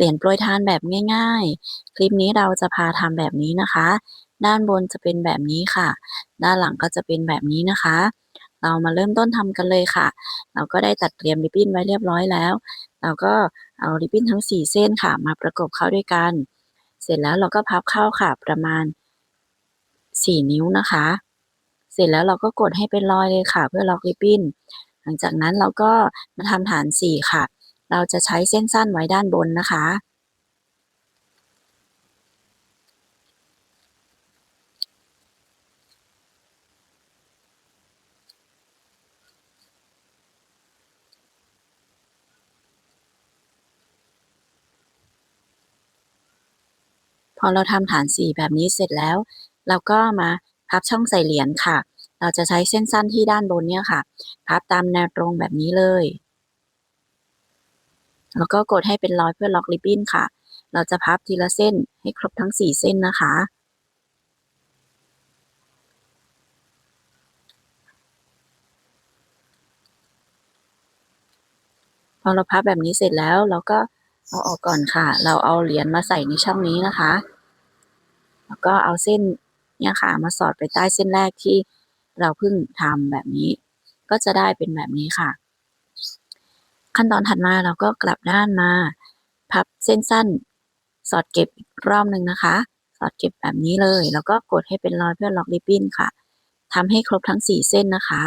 เหรียญโปรยทานแบบง่าย ๆ คลิปนี้เราจะพาทำแบบนี้นะคะ ด้านบนจะเป็นแบบนี้ค่ะ ด้านหลังก็จะเป็นแบบนี้นะคะ เรามาเริ่มต้นทำกันเลยค่ะ เราก็ได้ตัดเตรียมริบบิ้นไว้เรียบร้อยแล้ว เราก็เอาริบบิ้นทั้ง 4 เส้นค่ะ มาประกบเข้าด้วยกัน เสร็จแล้วเราก็พับเข้าค่ะประมาณ 4 นิ้วนะคะ เสร็จแล้วเราก็กดให้เป็นรอยเลยค่ะ เพื่อล็อกริบบิ้น หลังจากนั้นเราก็มาทำฐาน 4 ค่ะ เราจะใช้เส้นสั้นไว้ด้านบนนะคะ พอเราทำฐาน4แบบนี้เสร็จแล้ว เราก็มาพับช่องใส่เหรียญค่ะ เราจะใช้เส้นสั้นที่ด้านบนเนี่ยค่ะ พับตามแนวตรงแบบนี้เลย แล้วก็กดให้เป็นรอยเพื่อล็อกริบบิ้นค่ะ เราจะพับทีละเส้นให้ครบทั้ง 4 เส้นนะคะ พอเราพับแบบนี้เสร็จแล้วเราก็เอาออกก่อนค่ะ เราเอาเหรียญมาใส่ในช่องนี้นะคะ แล้วก็เอาเส้นเนี่ยค่ะมาสอดไปใต้เส้นแรกที่เราเพิ่งทำแบบนี้ ก็จะได้เป็นแบบนี้ค่ะ ขั้นตอนถัดมาเราก็กลับด้านมา พับเส้นสั้น สอดเก็บอีกรอบหนึ่งนะคะ สอดเก็บแบบนี้เลย แล้วก็กดให้เป็นรอยเพื่อล็อกริบบิ้นค่ะทำให้ครบทั้ง 4 เส้นนะคะ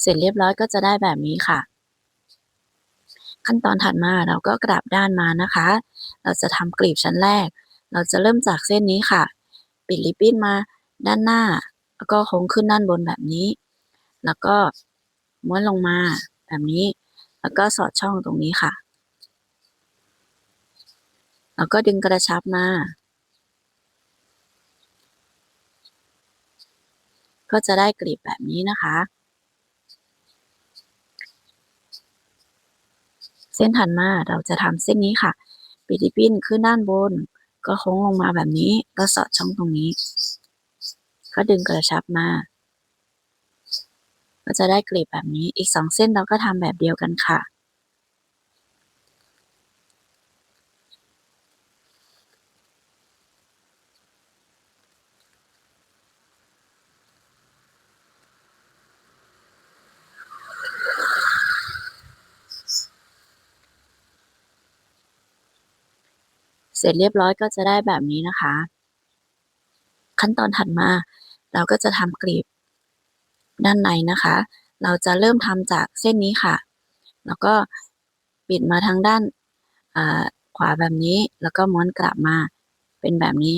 เสร็จเรียบร้อยก็จะได้แบบนี้ค่ะ ขั้นตอนถัดมาเราก็กลับด้านมานะคะ เราจะทำกลีบชั้นแรก เราจะเริ่มจากเส้นนี้ค่ะ ปิดริบบิ้นมาด้านหน้า แล้วก็โค้งขึ้นด้านบนแบบนี้ แล้วก็ม้วนลงมาแบบนี้ แล้วก็สอดช่องตรงนี้ค่ะ แล้วก็ดึงกระชับมา ก็จะได้กลีบแบบนี้นะคะ เส้นถัดมาเราจะทำเส้นนี้ค่ะ ปิดริบบิ้นขึ้นด้านบน ก็โค้งลงมาแบบนี้ ก็สอดช่องตรงนี้ ก็ดึงกระชับมา ก็จะได้กลีบแบบนี้ อีกสองเส้นเราก็ทำแบบเดียวกันค่ะ เสร็จเรียบร้อยก็จะได้แบบนี้นะคะ ขั้นตอนถัดมา เราก็จะทำกลีบด้านในนะคะ เราจะเริ่มทำจากเส้นนี้ค่ะ แล้วก็ปิดมาทางด้านขวาแบบนี้ แล้วก็ม้วนกลับมาเป็นแบบนี้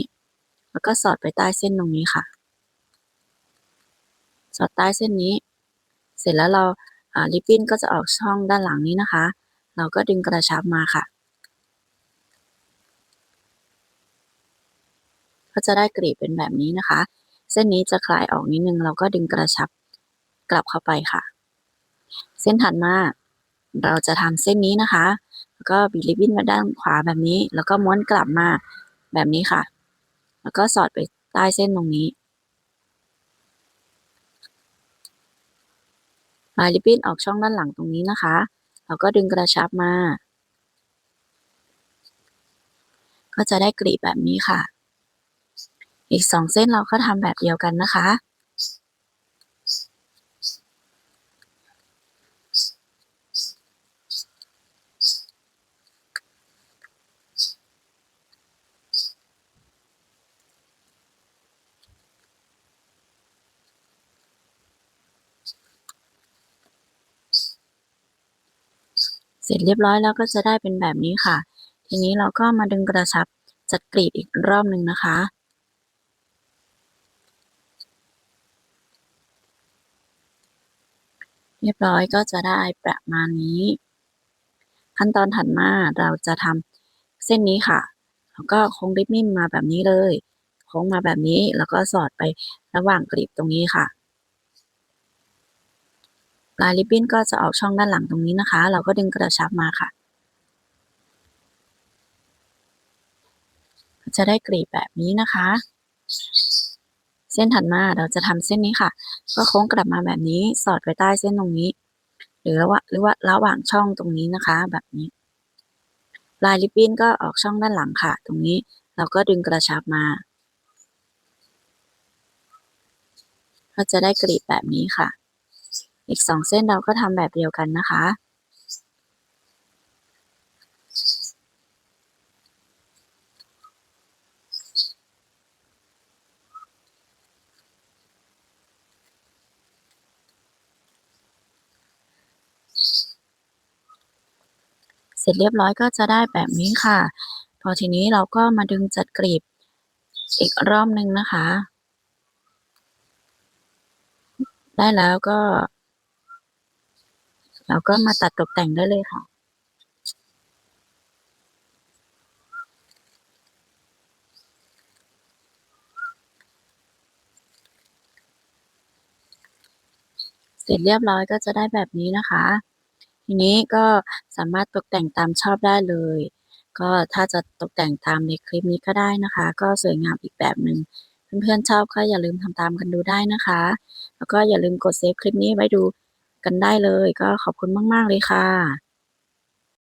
แล้วก็สอดไปใต้เส้นตรงนี้ค่ะ สอดใต้เส้นนี้ เสร็จแล้วเราริบบิ้นก็จะออกช่องด้านหลังนี้นะคะ เราก็ดึงกระชับมาค่ะ ก็จะได้กลีบเป็นแบบนี้นะคะ เส้นนี้จะคลายออกนิดนึงเราก็ดึงกระชับกลับเข้าไปค่ะ เส้นถัดมาเราจะทำเส้นนี้นะคะ แล้วก็บีริบบิ้นมาด้านขวาแบบนี้ แล้วก็ม้วนกลับมาแบบนี้ค่ะ แล้วก็สอดไปใต้เส้นตรงนี้ปลายริบบิ้นออกช่องด้านหลังตรงนี้นะคะ เราก็ดึงกระชับมา ก็จะได้กลีบแบบนี้ค่ะ อีกสองเส้นเราก็ทำแบบเดียวกันนะคะ เสร็จเรียบร้อยแล้วก็จะได้เป็นแบบนี้ค่ะ ทีนี้เราก็มาดึงกระชับจัดกรีบอีกรอบหนึ่งนะคะ เรียบร้อยก็จะได้ประมาณนี้ ขั้นตอนถัดมาเราจะทำเส้นนี้ค่ะแล้วก็โค้งริบบิ้นมาแบบนี้เลยโค้งมาแบบนี้แล้วก็สอดไประหว่างกลีบตรงนี้ค่ะปลายริบบิ้นก็จะออกช่องด้านหลังตรงนี้นะคะ เราก็ดึงกระชับมาค่ะ จะได้กลีบแบบนี้นะคะ เส้นถัดมาเราจะทำเส้นนี้ค่ะ ก็โค้งกลับมาแบบนี้สอดไปใต้เส้นตรงนี้ หรือว่าหรือว่าระหว่างช่องตรงนี้นะคะ แบบนี้ ลายริบบิ้นก็ออกช่องด้านหลังค่ะ ตรงนี้เราก็ดึงกระชับมา ก็จะได้กรีบแบบนี้ค่ะ อีกสองเส้นเราก็ทำแบบเดียวกันนะคะ เสร็จเรียบร้อยก็จะได้แบบนี้ค่ะ พอทีนี้เราก็มาดึงจัดกรีบอีกรอบหนึ่งนะคะ ได้แล้วก็ เราก็มาตัดตกแต่งได้เลยค่ะเสร็จเรียบร้อยก็จะได้แบบนี้นะคะ ทีนี้ก็สามารถตกแต่งตามชอบได้เลย ก็ถ้าจะตกแต่งตามในคลิปนี้ก็ได้นะคะ ก็สวยงามอีกแบบหนึ่งเพื่อนๆชอบก็อย่าลืมทำตามกันดูได้นะคะ แล้วก็อย่าลืมกดเซฟคลิปนี้ไว้ดูกันได้เลย ก็ขอบคุณมาก ๆ เลยค่ะ